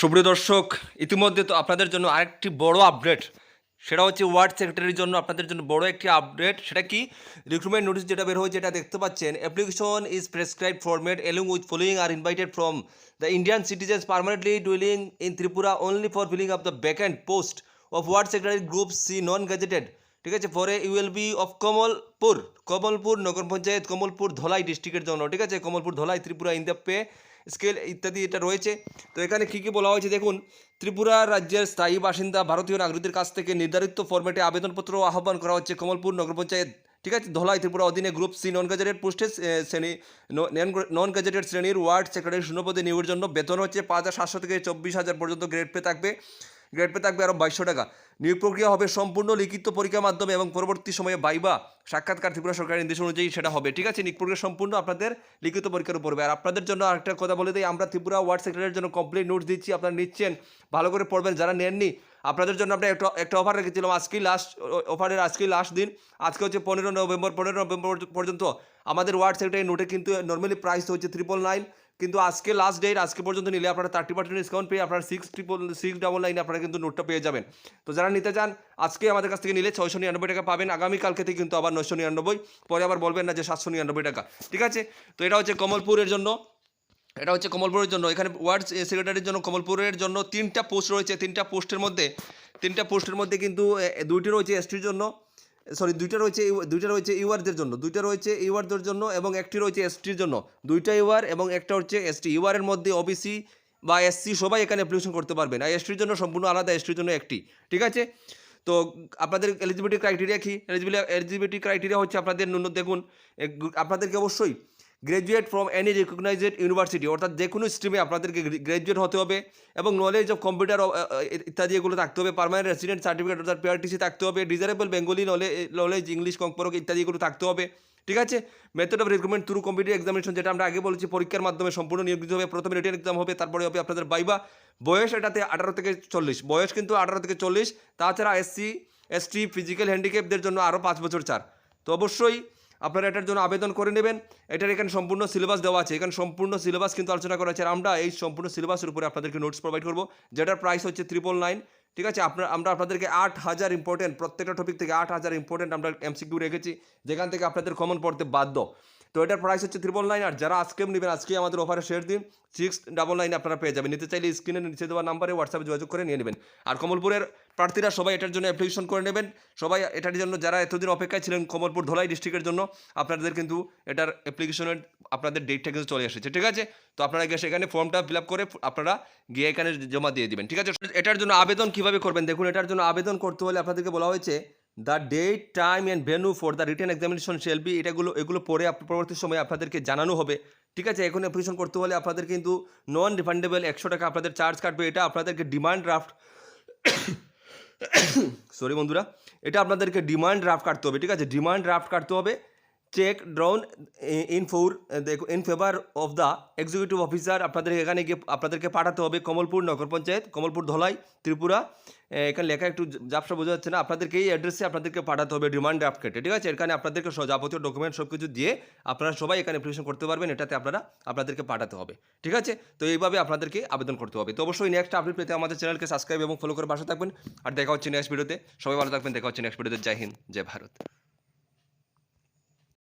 সুপ্রিয় দর্শক, ইতিমধ্যে তো আপনাদের জন্য আরেকটি বড় আপডেট সেটা হচ্ছে ওয়ার্ড সেক্রেটারির জন্য আপনাদের জন্য বড় একটি আপডেট সেটা কি? রিক্রুটমেন্ট নোটিশ যেটা বের হয়েছে যেটা দেখতে পাচ্ছেন। Application is prescribe format along with following are invited from the Indian citizens permanently dwelling in Tripura only for filling up the vacant post of ward secretary group C non gazetted ঠিক আছে? For a ULB of Kamalpur Kamalpur Nagar Panchayat Kamalpur Dhalai ডিস্ট্রিক্টের জন্য। ঠিক আছে? Kamalpur Dhalai Tripura in the pay scale ইত্যাদি এটা রয়েছে। তো এখানে কী কী বলা হয়েছে দেখুন, ত্রিপুরা রাজ্যের স্থায়ী বাসিন্দা ভারতীয় নাগরিকদের কাছ থেকে নির্ধারিত ফরম্যাটে আবেদনপত্র আহ্বান করা হচ্ছে কমলপুর নগর পঞ্চায়েত, ঠিক আছে? ধলাই ত্রিপুরা অধীনে গ্রুপ সি নন গ্যাজেটেড পোস্টে শ্রেণি নন গ্যাজেটেড শ্রেণির ওয়ার্ড সেক্রেটারি শূন্যপদে নিয়োগের জন্য বেতন হচ্ছে পাঁচ হাজার সাতশো থেকে চব্বিশ হাজার পর্যন্ত গ্রেড পে থাকবে। গ্রেড পে থাকবে আরও বাইশশো টাকা। নিয়োগ প্রক্রিয়া হবে সম্পূর্ণ লিখিত পরীক্ষার মাধ্যমে এবং পরবর্তী সময়ে বাইবা সাক্ষাৎকার ত্রিপুরা সরকারের নির্দেশ অনুযায়ী সেটা হবে। ঠিক আছে, নিয়োগ প্রক্রিয়া সম্পূর্ণ আপনাদের লিখিত পরীক্ষার উপর হবে। আর আপনাদের জন্য আরেকটা কথা বলে দিই, আমরা ত্রিপুরা ওয়ার্ড সেক্রেটারির জন্য কমপ্লিট নোটস দিচ্ছি, আপনারা নিচ্ছেন, ভালো করে পড়বেন, যারা নেননি, আপনাদের জন্য আমরা একটা একটা অফার রেখেছিলাম আজকেই লাস্ট অফারের আজকেই লাস্ট দিন। আজকে হচ্ছে পনেরো নভেম্বর পনেরো নভেম্বর পর্যন্ত আমাদের ওয়ার্ড সেক্রেটারি নোটে কিন্তু নর্মালি প্রাইস হচ্ছে ত্রিপল নাইন কিন্তু আজকে লাস্ট ডেট আজকে পর্যন্ত নিলে আপনারা থার্টি পার্সেন্ট ডিসকাউন্ট পেয়ে আপনারা six triple six double nine আপনারা কিন্তু নোটটা পেয়ে যাবেন। তো যারা নিতে চান, আজকে আমাদের কাছ থেকে নিলে ছয়শো নিরানব্বই টাকা পাবেন, আগামীকালকে থেকে কিন্তু আবার নশো নিরানব্বই, পরে আবার বলবেন না যে সাতশো নিরানব্বই টাকা। ঠিক আছে? তো এটা হচ্ছে কমলপুরের জন্য, এটা হচ্ছে কমলপুরের জন্য। এখানে ওয়ার্ড সেক্রেটারির জন্য কমলপুরের জন্য তিনটা পোস্ট রয়েছে, তিনটা পোস্টের মধ্যে, তিনটা পোস্টের মধ্যে কিন্তু দুইটি রয়েছে এসটির জন্য। সরি দুইটা রয়েছে দুইটা রয়েছে ইউআরদের জন্য। দুইটা রয়েছে ইউআরদের জন্য এবং একটি রয়েছে এসটির জন্য। দুইটা ইউআর এবং একটা হচ্ছে এসটি। ইউআরের মধ্যে ওবিসি বা এসসি সবাই এখানে অ্যাপ্লিকেশন করতে পারবেন আর এসটির জন্য সম্পূর্ণ আলাদা, এসটির জন্য একটি। ঠিক আছে? তো আপনাদের এলিজিবিলিটি ক্রাইটেরিয়া কি? এলিজিবিলিটি এলিজিবিলিটি ক্রাইটেরিয়া হচ্ছে আপনাদের ন্যূন দেখুন আপনাদেরকে অবশ্যই graduate from any recognized university অর্থাৎ যে কোনো স্ট্রিমে আপনাদেরকে গ্র্যাজুয়েট হতে হবে এবং নলেজ অফ কম্পিউটার ইত্যাদি এগুলো থাকতে হবে পার্মানেন্ট রেসিডেন্ট সার্টিফিকেট অর্থাৎ পিআরটিসি থাকতে হবে ডিজারেবল বেঙ্গলি নলেজ ইংলিশ কম্পরক ইত্যাদি এগুলো থাকতে হবে, ঠিক আছে? Method of recruitment through competitive examination যেটা আমরা আগে বলেছি, পরীক্ষার মাধ্যমে সম্পূর্ণ নিয়োগ দিতে হবে, প্রথমে রিটেন এক্সাম হবে, তারপরে হবে আপনাদের বাইবা বয়স এটাতে আঠারো থেকে চল্লিশ, বয়স কিন্তু আঠারো থেকে চল্লিশ, তাছাড়া এসসি এসটি ফিজিক্যাল হ্যান্ডিক্যাপদের জন্য আরও পাঁচ বছর চার, তো অবশ্যই আপনারা এটার জন্য আবেদন করে নেবেন। এটার এখানে সম্পূর্ণ সিলেবাস দেওয়া আছে। এখানে সম্পূর্ণ সিলেবাস কিন্তু আলোচনা করা আছে। আর আমরা এই সম্পূর্ণ সিলেবাসের উপরে আপনাদেরকে নোটস প্রোভাইড করব। যেটার প্রাইস হচ্ছে ট্রিপল নাইন ঠিক আছে? আপনার, আমরা আপনাদেরকে আট হাজার ইম্পর্টেন্ট প্রত্যেকটা টপিক থেকে আট হাজার ইম্পর্টেন্ট আমরা এমসিকিউ রেখেছি। যেখান থেকে আপনাদের কমন পড়তে বাধ্য। তো এটার প্রাইস হচ্ছে ত্রিপল নাইন আর যারা আজকে নেবেন আজকে আমাদের অফারে শেয়ার দিন। সিক্স ডাবল নাইন আপনারা পেয়ে যাবেন। নিতে চাইলে স্ক্রিনে নিচে দেওয়া নাম্বারে হোয়াটসঅ্যাপে যোগাযোগ করে নিয়ে নেবেন। আর কমলপুরের প্রার্থীরা সবাই এটার জন্য অ্যাপ্লিকেশন করে নেবেন। সবাই এটার জন্য যারা এতদিন অপেক্ষায় ছিলেন কমলপুর ধলাই ডিস্ট্রিক্টের জন্য, আপনাদের কিন্তু এটার অ্যাপ্লিকেশনের আপনাদের ডেটটা কিন্তু চলে এসেছে। ঠিক আছে? তো আপনারা গিয়ে সেখানে ফর্মটা ফিল করে আপনারা গিয়ে এখানে জমা দিয়ে দিবেন। ঠিক আছে? এটার জন্য আবেদন কীভাবে করবেন? দেখুন, এটার জন্য আবেদন করতে হলে আপনাদেরকে বলা হয়েছে the date time and venue for the written examination shall be এটাগুলো, এগুলো পরে পরবর্তী সময়ে আপনাদেরকে জানানো হবে। ঠিক আছে? এখন অ্যাপ্লিকেশন করতে হলে আপনাদের কিন্তু নন রিফান্ডেবল একশো টাকা আপনাদের চার্জ কাটবে। এটা আপনাদেরকে ডিমান্ড ড্রাফট সরি বন্ধুরা এটা আপনাদেরকে ডিমান্ড ড্রাফট কাটতে হবে ঠিক আছে? ডিমান্ড ড্রাফট কাটতে হবে cheque drawn in for in favour of the executive officer আপনাদের এখানে গিয়ে, আপনাদেরকে পাঠাতে হবে কমলপুর নগর পঞ্চায়েত, কমলপুর ধলাই, ত্রিপুরা। এখানে লেখা একটু জাপসা বোঝা যাচ্ছে না। আপনাদেরকে এই অ্যাড্রেসে আপনাদেরকে পাঠাতে হবে ডিমান্ড ড্রাফট কেটে ঠিক আছে? এখানে আপনাদেরকে যাবতীয় ডকুমেন্ট সব কিছু দিয়ে আপনারা সবাই এখানে অ্যাপ্লিকেশন করতে পারবেন, এটাতে আপনারা, আপনাদেরকে পাঠাতে হবে, ঠিক আছে? তো এইভাবে আপনাদেরকে আবেদন করতে হবে। তো অবশ্যই নেক্সট আপডেট পেতে আমাদের চ্যানেলকে সাবস্ক্রাইব এবং ফলো করে পাশে থাকবেন। আর দেখা হচ্ছে নেক্সট ভিডিওতে সবাই ভালো থাকবেন, দেখা হচ্ছে নেক্সট ভিডিওতে জয় হিন্দ, জয় ভারত।